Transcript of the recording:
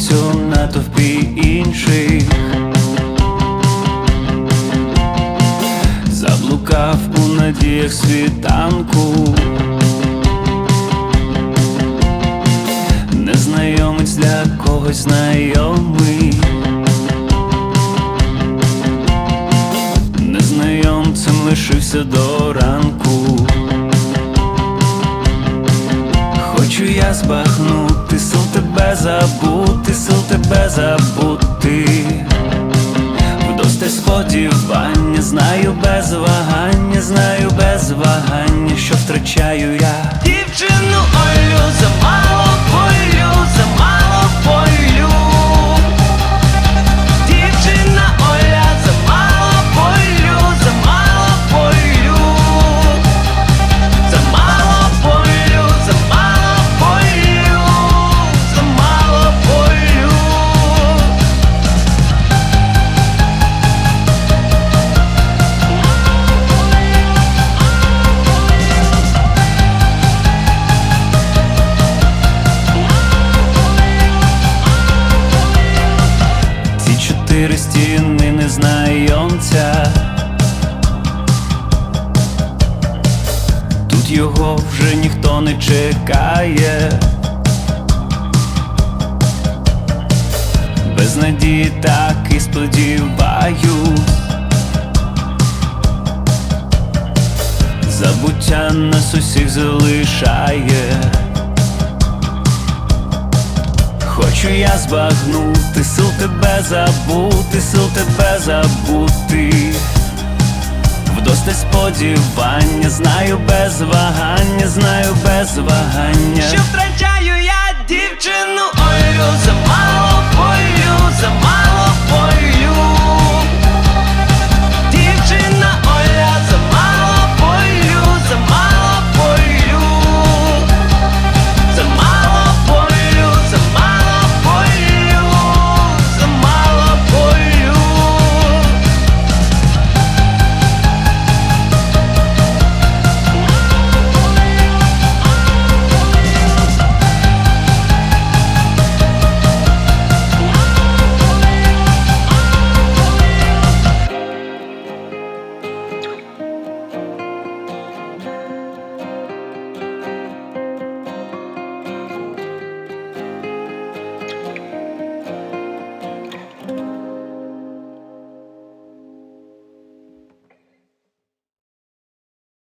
вулицю на інших, заблукав у надіях світанку, незнайомець для когось знайомий, незнайомцем лишився до ранку, хочу я збахнути сон забути, сил тебе забути. Вдосте сподівання, знаю без вагання, знаю без вагання, що втрачаю я. Чотири стіни незнайомця. Тут його вже ніхто не чекає. Без надії так і сподіваюсь. Забуття нас усіх залишає. Хочу я збагнути, сил тебе забути, сил тебе забути. Вдосте сподівання, знаю без вагання, знаю без вагання. Що втрачаю я дівчину ой, замало